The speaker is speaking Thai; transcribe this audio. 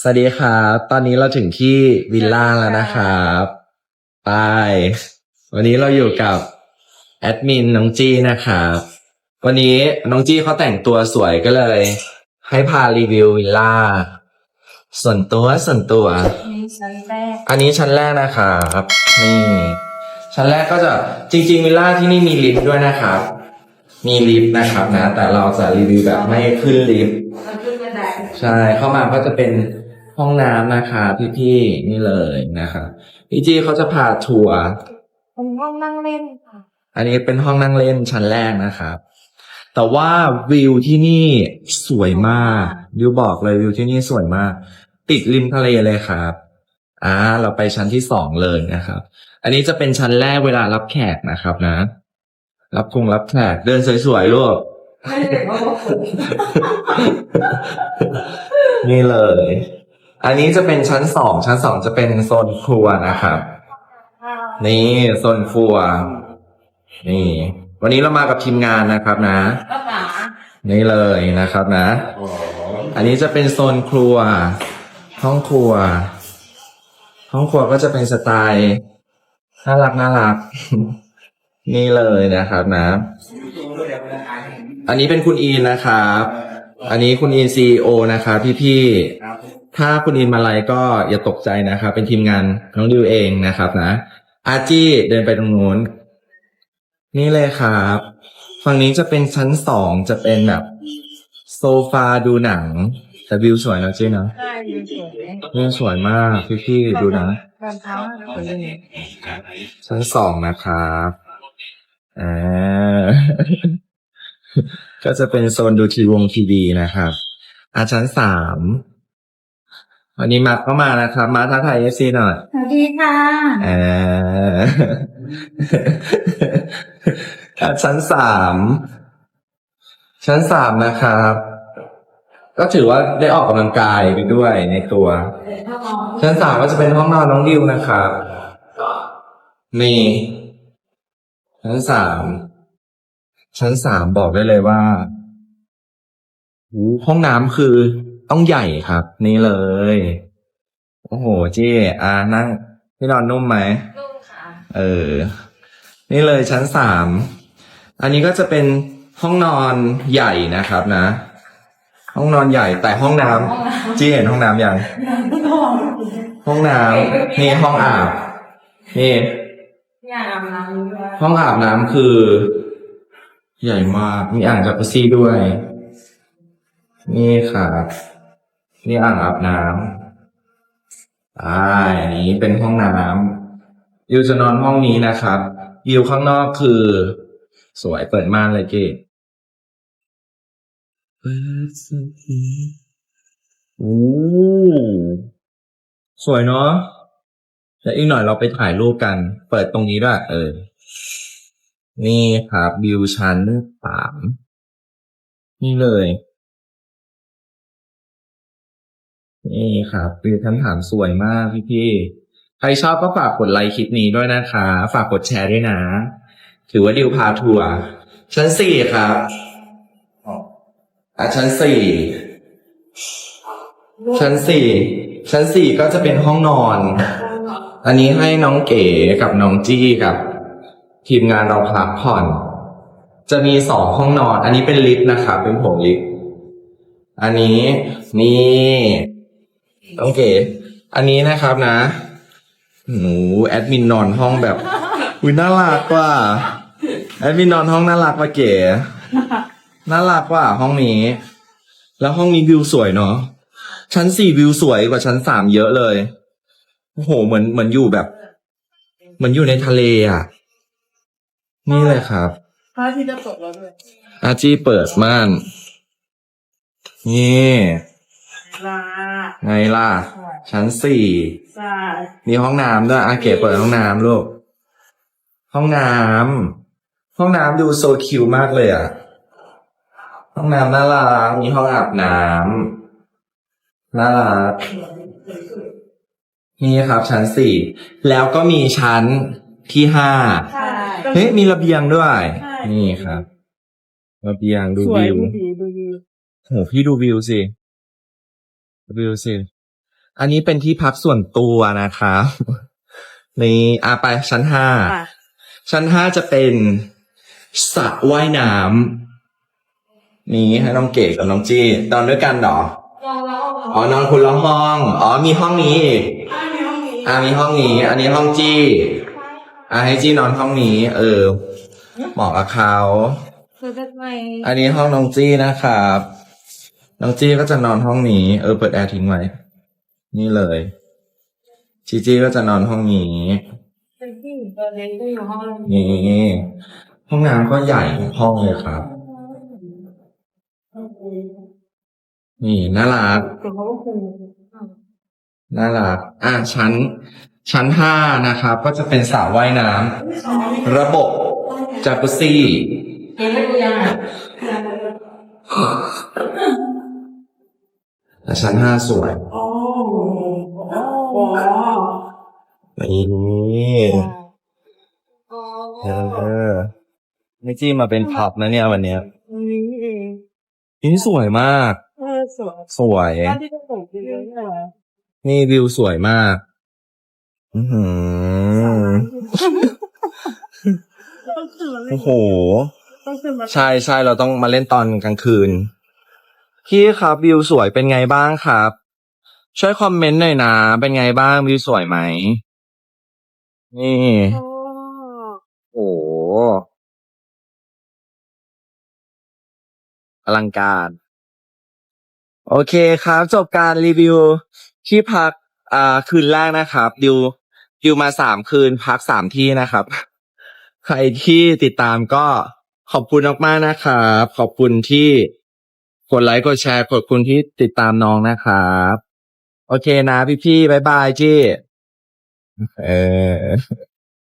สวัสดีครับ ตอนนี้เราถึงที่วิลล่าแล้วนะครับไปวันนี้เราอยู่กับแอดมินน้องจี้นะครับ วันนี้น้องจี้เขาแต่งตัวสวยก็เลย ให้พารีวิววิลล่าส่วนตัวส่วนตัว นี่ชั้นแรกอันนี้ชั้นแรกนะครับนี่ชั้นแรกก็จะจริง ๆ วิลล่าที่นี่มีลิฟต์ด้วยนะครับ มีลิฟต์นะครับนะ แต่เราจะรีวิวแบบไม่ขึ้นลิฟต์ มันขึ้นบันไดใช่เข้ามาก็จะเป็น ห้องน้ำนะคะ พี่ๆนี่เลยนะครับพี่จี้เขาจะพาทัวร์เป็นห้องนั่งเล่นค่ะ อันนี้เป็นห้องนั่งเล่นชั้นแรกนะครับ แต่ว่าวิวที่นี่สวยมากดิวบอกเลยวิวที่นี่สวยมาก ติดริมทะเลเลยครับอ่าเราไปชั้นที่สองเลยนะครับ อันนี้จะเป็นชั้นแรกเวลารับแขกนะครับนะ รับคงรับแขกเดินสวยๆลูก ไม่ได้ว่าว่าฝนนี่เลย อันนี้จะเป็นชั้นสองชั้นสองจะเป็นโซนครัวนะครับนี่โซนครัว นี่ วันนี้เรามากับทีมงานนะครับนะนี่เลยนะครับนะ อันนี้จะเป็นโซนครัว ห้องครัว ห้องครัวก็จะเป็นสไตล์น่ารักน่ารัก นี่เลยนะครับนะ อันนี้เป็นคุณอีนนะครับ อันนี้คุณอีนซีโอนะครับพี่ๆ ถ้าคุณอินมาไลยก็อย่าตกใจนะครับ เป็นทีมงานน้องดิวเองนะครับนะ อาจี้เดินไปตรงนู้น นี่เลยครับฝั่งนี้จะเป็นชั้นสองจะเป็นแบบ โซฟาดูหนัง แต่วิวสวยนะจี้นะใช่ยืนสวยวิวสวยมากพี่ๆดูนะการเท้าสวยเลยชั้นสองนะครับอ่า ก็จะเป็นโซนดูทีวงทีวีนะครับอาชั้นสาม วันนี้มาร์คก็มานะครับ มาทักทายเอฟซีหน่อยสวัสดีค่ะเอออะชั้นสามชั้นสามนะครับ ก็ถือว่าได้ออกกำลังกายไปด้วยในตัวถ้ามองชั้นสามก็จะเป็นห้องนอนน้องดิวนะครับนี่ชั้นสามชั้นสามบอกได้เลยว่าหูห้องน้ำคือ ต้องใหญ่ครับ นี่เลย โอ้โหเจี้อ่านั่งที่นอนนุ่มไหมนุ่มค่ะ เออ นี่เลยชั้นสาม อันนี้ก็จะเป็นห้องนอนใหญ่นะครับนะ ห้องนอนใหญ่แต่ห้องน้ำจี้เห็นห้องน้ำยังนอนห้องน้ำนี่ห้องอาบ นี่อยากอาบน้ำด้วยห้องอาบน้ำคือ ใหญ่มาก มีอ่างจักรุซี่ด้วย นี่ครับ นี่อ่างอาบน้ำอ่าอันนี้เป็นห้องน้ำยิวจะนอนห้องนี้นะครับยิวข้างนอกคือ สวยเปิดม่านเลยเกดโอ้สวยเนาะแล้วอีกหน่อยเราไปถ่ายรูปกัน เปิดตรงนี้ด้วยเออ นี่ครับวิวชั้นสามนี่เลย นี่ครับวิวชั้นสามสวยมากพี่พี่ใครชอบก็ฝากกดไลค์คลิปนี้ด้วยนะคะ ฝากกดแชร์ด้วยนะ ถือว่าดิวพาทัวร์ชั้นสี่ครับอะชั้นสี่ชั้นสี่ชั้นสี่ก็จะเป็นห้องนอน อันนี้ให้น้องเก๋กับน้องจี้กับ ทีมงานเราพักผ่อน จะมีสองห้องนอน อันนี้เป็นลิฟต์นะครับเป็นโถงลิฟต์อันนี้นี่ น้องเก๋ อันนี้นะครับนะ หนูแอดมินนอนห้องแบบอุ้ยน่ารักกว่า แอดมินนอนห้องน่ารักกว่าเก๋ น่ารักกว่าห้องนี้ แล้วห้องนี้วิวสวยเนาะ ชั้นสี่วิวสวยกว่าชั้นสามเยอะเลย โอ้โห เหมือนเหมือนอยู่แบบ เหมือนอยู่ในทะเลอะ นี่เลยครับพระอาที่จะตกแล้วด้วยอาจีเปิดม่าน นี่ ลาไงล่ะ ชั้นสี่ใช่มีห้องน้ำด้วยอาเก๋เปิดห้องน้ำลูก ห้องน้ำห้องน้ำดูโซคิวมากเลยอะ ห้องน้ำน่ารักมีห้องอาบน้ำน่ารักนี่ครับ ชั้นสี่แล้วก็มีชั้นที่ห้าใช่เฮ้ยมีระเบียงด้วย ใช่นี่ครับ ระเบียงดูสวยวิวดูดีดูดี โหพี่ดูวิวสิ วิวสิอันนี้เป็นที่พักส่วนตัวนะครับนี่อาไปชั้นห้า อะชั้นห้าจะเป็นสระว่ายน้ำนี่ให้น้องเก๋กับน้องจี้นอนด้วยกันเหรอ อ๋อนอนคุณละห้อง อ๋อมีห้องนี้อีกอะมีห้องนี้อ่ามีห้องนี้ อันนี้ห้องจี้อ่าให้จี้นอนห้องนี้ เออเหมาะกับเขา คือจะไปอันนี้ห้องน้องจี้นะครับ น้องจี้ก็จะนอนห้องนี้ เออเปิดแอร์ทิ้งไว้ นี่เลยจีจี้ก็จะนอนห้องนี้เป็นที่ตัวเล็กก็อยู่ห้องนี่ห้องน้ำก็ใหญ่ทุกห้องเลยครับ นี่น่ารักน่ารักอะชั้น ชั้นห้านะครับ ก็จะเป็นสระว่ายน้ำระบบจากุซี่เห็นไม่ดูยังอะ แต่ชั้นห้าสวยโอ้โหนี่เออไม่จี้มาเป็นพับนะเนี่ยวันเนี้ยนี่เองนี่สวยมากเออสวยสวยบ้านที่จะส่งดีเลยนะนี่วิวสวยมาก อือหือต้องขึ้นมาเล่โอ้นโหต้องขึ้นมาใช่ใช่เราต้องมาเล่นตอนกลางคืน พี่ครับวิวสวยเป็นไงบ้างครับ ช่วยคอมเมนต์หน่อยนะ เป็นไงบ้างวิวสวยไหม นี่โอ้โอ้โหอลังการ โอเคครับ จบการรีวิวที่พักอ่าคืนแรกนะครับ ดิวดิวมาสามคืนพักสามที่นะครับ ใครที่ติดตามก็ขอบคุณมากๆนะครับ ขอบคุณที่ กดไลค์กดแชร์กดคุณที่ติดตามน้องนะครับ โอเคนะพี่ๆบายบายจี้ เออ